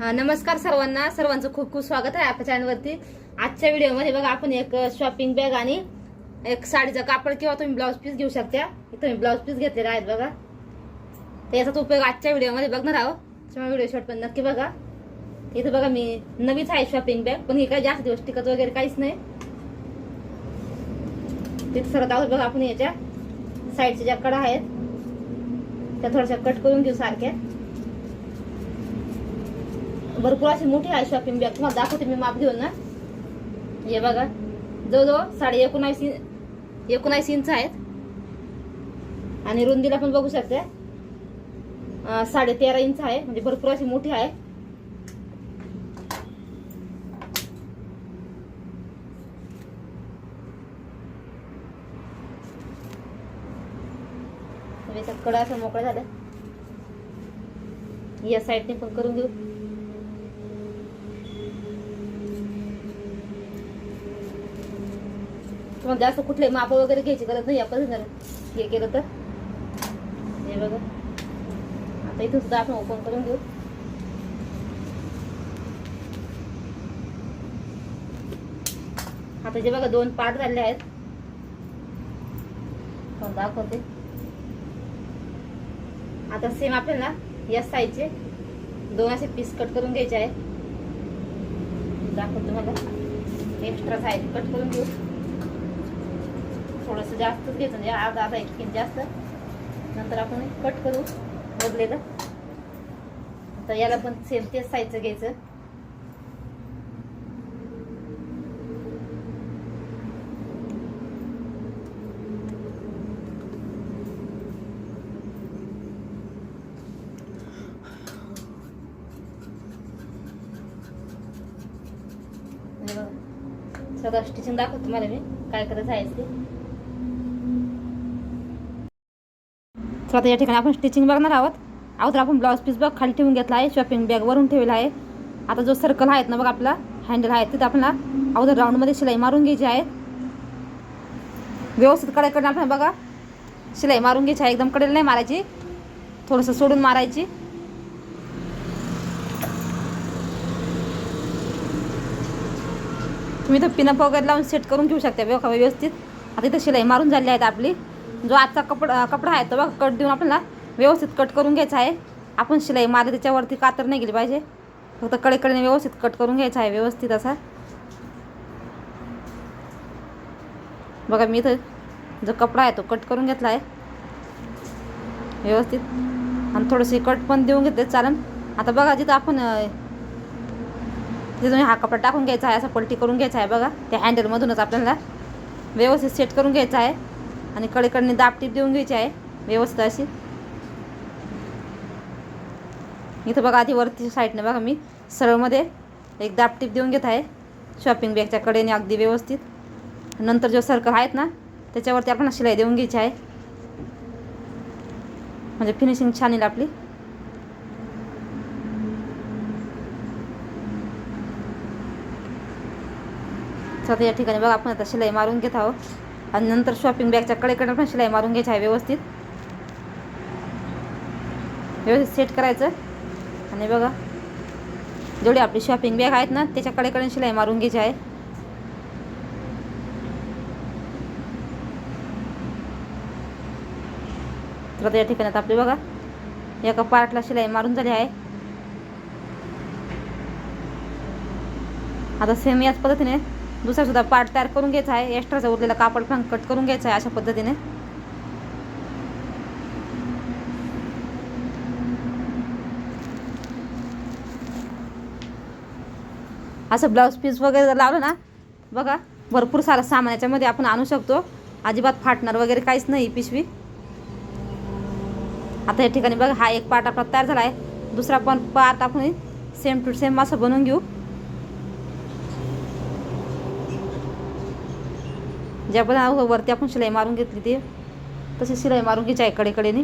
हा, नमस्कार सर्वांना. सर्वांचं खूप खूप स्वागत आहे आपल्या चॅनलवरती आजच्या व्हिडिओमध्ये बघा आपण एक शॉपिंग बॅग आणि एक साडीचा कापड किंवा तुम्ही ब्लाऊज पीस घेऊ शकता. इथं ब्लाऊज पीस घेतलेले आहेत बघा. तर उपयोग आजच्या व्हिडिओमध्ये बघणार आहोत. त्यामुळे व्हिडिओ शॉट पण नक्की बघा. इथं बघा मी नवीच आहे शॉपिंग बॅग पण ही काही जास्त दिवस टिकत वगैरे काहीच नाही. तिथं सरत आहोत बघा आपण याच्या साईडच्या ज्या कडा आहेत त्या थोड्याशा कट करून घेऊ सारख्या. भरपूर अशी मोठी आहे शॉपिंग बॅग तुम्हाला दाखवते मी माप घेऊन ना हे बघा. जवळजवळ साडे एकोणावीस इंच इंच आहेत. आणि रुंदीला पण बघू शकते. साडे तेरा इंच आहे. म्हणजे भरपूर अशी मोठी आहे. कडा असं मोकळा झाला. या साईडने पण करून घेऊ तुम्हाला जास्त कुठले माप वगैरे घ्यायची गरज नाही या पद्धतीनं हे केलं तर. हे बघा. आता इथून सुद्धा आपण ओपन करून घेऊ. आता जे बघा दोन पार्ट झाले आहेत. हो, दाखवते. आता सेम आपल्याला या साईजचे दोन असे पीस कट करून घ्यायचे आहे दाखवतो मला एक्स्ट्रा साईज कट करून घेऊ. थोडस जास्तच घ्यायचं म्हणजे अर्धा अर्धा एक इंच जास्त. नंतर आपण कट करू. बदलेलं. तर याला पण सेम तेच साईजचं घ्यायचं. सगळं स्टिचिंग दाखवतो तुम्हाला मी. काय करत आहे ते. आता या ठिकाणी आपण स्टिचिंग बघणार आहोत. अगोदर आपण ब्लाऊज पीस बघ खाली ठेवून घेतला आहे शॉपिंग बॅग वरून ठेवला आहे. आता जो सर्कल आहेत ना बघ आपला हँडल आहे तिथं आपल्याला अगोदर राऊंडमध्ये शिलाई मारून घ्यायची आहे. व्यवस्थित कडेकडनं आपण बघा शिलाई मारून घ्यायची आहे एकदम कडेला नाही मारायची. थोडंसं सोडून मारायची. तुम्ही तर पिनअप वगैरे लावून सेट करून घेऊ शकता व्यवस्थित. आता इथं शिलाई मारून झाली आहेत आपली. जो आजचा कपडा कपडा आहे तो बघा कट देऊन आपल्याला व्यवस्थित कट करून घ्यायचा आहे. आपण शिलाई मारली त्याच्यावरती कातर नाही गेली पाहिजे. फक्त कडेकडेने व्यवस्थित कट करून घ्यायचा आहे व्यवस्थित असा. बघा मी इथं जो कपडा आहे तो कट करून घेतला आहे. व्यवस्थित. आणि थोडंसे कट पण देऊन घेते चालन आता बघा जिथं आपण तिथून हा कपडा टाकून घ्यायचा आहे असा पलटी करून घ्यायचा आहे बघा. त्या हँडलमधूनच आपल्याला व्यवस्थित सेट करून घ्यायचा आहे. आणि कडेकडने दाबटीप देऊन घ्यायची आहे व्यवस्था अशी. इथं बघा आधी वरती साईडनं बघा मी सरळमध्ये एक दाबटीप देऊन घेत आहे शॉपिंग बॅगच्या कडेने अगदी व्यवस्थित. नंतर जो सर्कल आहेत ना त्याच्यावरती आपण शिलाई देऊन घ्यायची आहे. म्हणजे फिनिशिंग छान येईल आपली. आता या ठिकाणी बघा आपण आता शिलाई मारून घेत आहोत. आणि नंतर शॉपिंग बॅगच्या कडेकडे पण शिलाई मारून घ्यायची आहे व्यवस्थित. व्यवस्थित सेट करायचं. आणि बघा जेवढी आपली शॉपिंग बॅग आहेत ना त्याच्या कडेकडे शिलाई मारून घ्यायची आहे. तर या ठिकाणी आपली बघा एका पार्टला शिलाई मारून झाली आहे. आता सेम याच पद्धतीने दुसरा सुद्धा पार्ट तयार करून घ्यायचा आहे. एक्स्ट्राचा उरलेला कापड पण कट करून घ्यायचा आहे अशा पद्धतीने. असं ब्लाऊज पीस वगैरे जर लावलं ना बघा भरपूर सारं सामान याच्यामध्ये आपण आणू शकतो. अजिबात फाटणार वगैरे काहीच नाही पिशवी. आता या ठिकाणी बघा हा एक पार्ट आपला तयार झाला आहे. दुसरा पण पार्ट आपण सेम टू सेम असं बनवून घेऊ. म्हणजे ज्या पण वरती आपण शिलाई मारून घेतली ती. तशी शिलाई मारून घ्यायची आहे कडेकडेने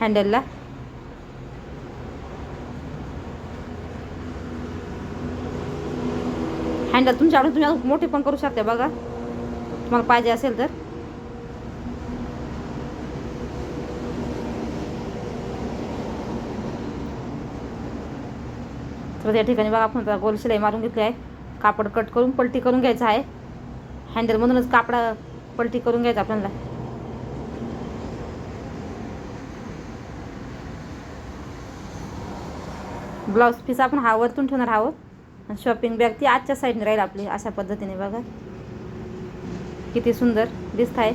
हँडलला हँडल तुमच्याकडून तुम्ही मोठे पण करू शकता बघा. तुम्हाला पाहिजे असेल तर. तर या ठिकाणी बघा आपण गोल शिलाई मारून घेतली आहे. कापड कट करून पलटी करून घ्यायचं आहे. हँडलमधूनच कापडा पलटी करून घ्यायचं आपल्याला. ब्लाऊज पीस आपण हा वरतून ठेवणार आहोत. आणि शॉपिंग बॅग ती आजच्या साईडने राहील आपली अशा पद्धतीने बघा. किती सुंदर दिसत आहे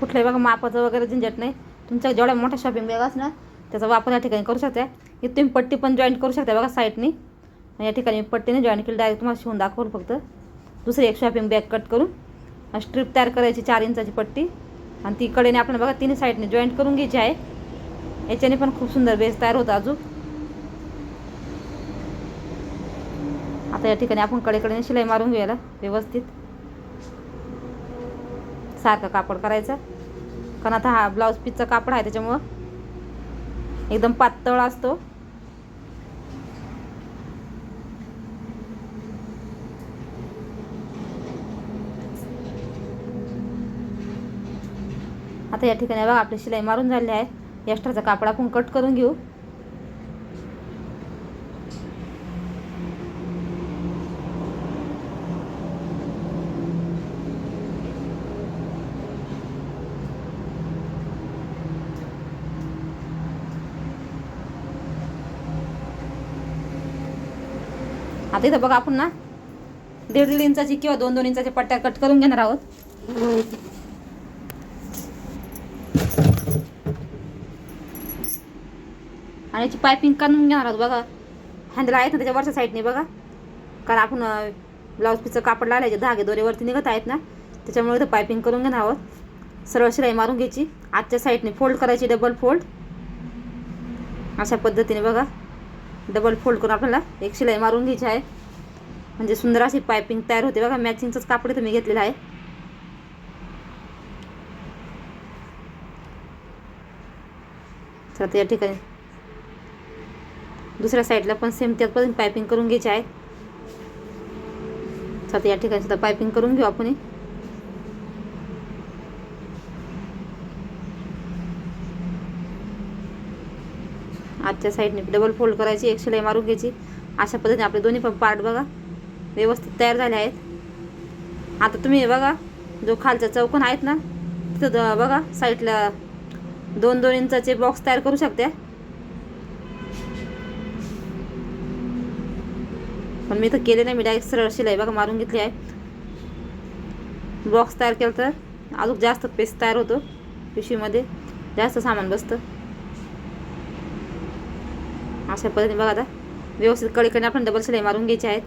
कुठलंही बघा मापाचं वगैरे झंझट नाही. तुमच्या जेवढ्या मोठ्या शॉपिंग बॅग असणार त्याचा वापर या ठिकाणी करू शकता. इथे तुम्ही पट्टी पण जॉईन करू शकता बघा साईडनी या ठिकाणी पट्टीने जॉईन केली. डायरेक्ट तुम्हाला शिवून दाखवलं फक्त. दुसरी एक शॉपिंग बॅग कट करून. स्ट्रीप तयार करायची चार इंचाची पट्टी. आणि ती कडेने आपण बघा तिन्ही साईडने जॉईंट करून घ्यायची आहे. याच्याने पण खूप सुंदर बेस तयार होता अजून. आता या ठिकाणी आपण कडेकडेने शिलाई मारून घ्यायला व्यवस्थित. सारखा कापड करायचा. कारण आता हा ब्लाऊज पीसचा कापड आहे त्याच्यामुळं एकदम पातळ असतो. आता या ठिकाणी बघा आपली शिलाई मारून झाली आहे. एक्स्ट्राचा कापडा आपण कट करून घेऊ. आता इथं बघा आपण ना दीड दीड इंचाची किंवा दोन दोन इंचाच्या पट्ट्या कट करून घेणार आहोत. आणि याची पायपिंग करून घेणार आहोत बघा. हँडल आहेत ना त्याच्या वरच्या साईडने बघा. कारण आपण ब्लाऊज पीसचं कापड लावायचे धागे दोरेवरती निघत आहेत ना त्याच्यामुळे इथं पायपिंग करून घेणार आहोत. सरळ शिलाई मारून घ्यायची. आजच्या साईडने फोल्ड करायची डबल फोल्ड अशा पद्धतीने बघा. डबल फोल्ड करून आपल्याला एक शिलाई मारून घ्यायची आहे. म्हणजे सुंदर अशी पायपिंग तयार होते बघा. मॅचिंगचंच कापड इथं मी घेतलेलं आहे. तर या ठिकाणी दुसऱ्या साईडला पण सेम त्यात पायपिंग करून घ्यायची आहे. तर या ठिकाणी सुद्धा पायपिंग करून घेऊ आपण मागच्या साईडने डबल फोल्ड करायची एक शिलाई मारून घ्यायची. अशा पद्धतीने आपले दोन्ही पण पार्ट बघा. व्यवस्थित तयार झाले आहेत. आता तुम्ही बघा जो खालचा चौकोन आहेत ना तिथं बघा साईडला दोन दोन इंचाचे बॉक्स तयार करू शकते. पण मी तर केले नाही मी डायरेक्ट सरळ शिलाई बघा मारून घेतली आहे. बॉक्स तयार केलं तर अजून जास्त पेस्ट तयार होतो. पिशवीमध्ये जास्त सामान बसतं. अशा पद्धतीने बघा आता. व्यवस्थित कळीकडे आपण डबल शिलाई मारून घ्यायचे आहेत.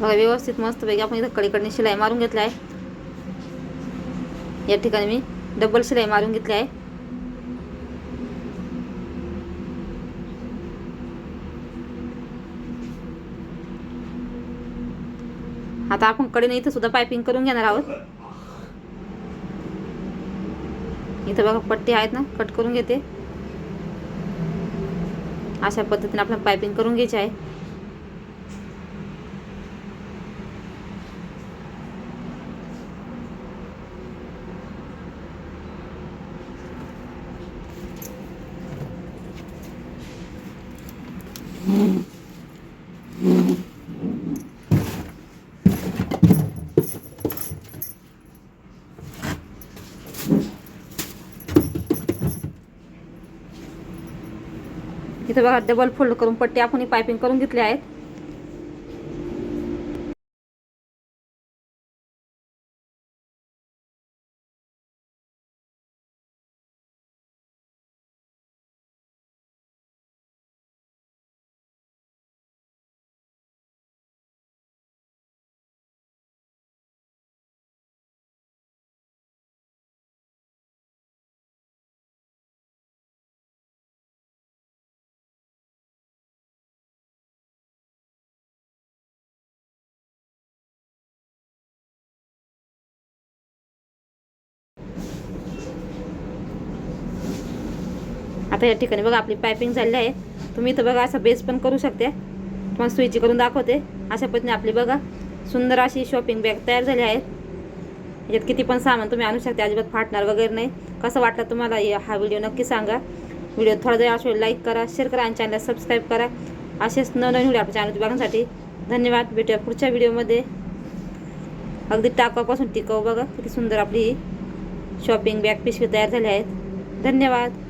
बघा व्यवस्थित मस्तपैकी आपण इथं कडेकडने शिलाई मारून घेतला आहे. या ठिकाणी मी डबल शिलाई मारून घेतली आहे. आता आपण कडेने इथं सुद्धा पायपिंग करून घेणार आहोत. इथं बघा पट्टी आहेत ना कट करून घेते. अशा पद्धतीने आपण पायपिंग करून घ्यायची आहे. इथं बघा डबल फोल्ड करून पट्टी आपण पायपिंग करून घेतली आहेत. आता या ठिकाणी बघा आपली पायपिंग झालेली आहे. तुम्ही इथं बघा असं बेस पण करू शकते. तुम्हाला सुईची करून दाखवते. अशा पद्धतीने आपली बघा सुंदर अशी शॉपिंग बॅग तयार झाली आहे. याच्यात किती पण सामान तुम्ही आणू शकता अजिबात फाटणार वगैरे नाही. कसं वाटलं तुम्हाला हा व्हिडिओ नक्की सांगा. व्हिडिओ थोडा जरी असेल लाईक करा शेअर करा आणि चॅनलला सबस्क्राईब करा. असेच नवनवीन व्हिडिओ आपल्या चॅनल बघण्यासाठी. धन्यवाद. भेटूया पुढच्या व्हिडिओमध्ये अगदी टाकापासून टिकाऊ बघा किती सुंदर आपली शॉपिंग बॅग पिशवी तयार झाली आहेत. धन्यवाद.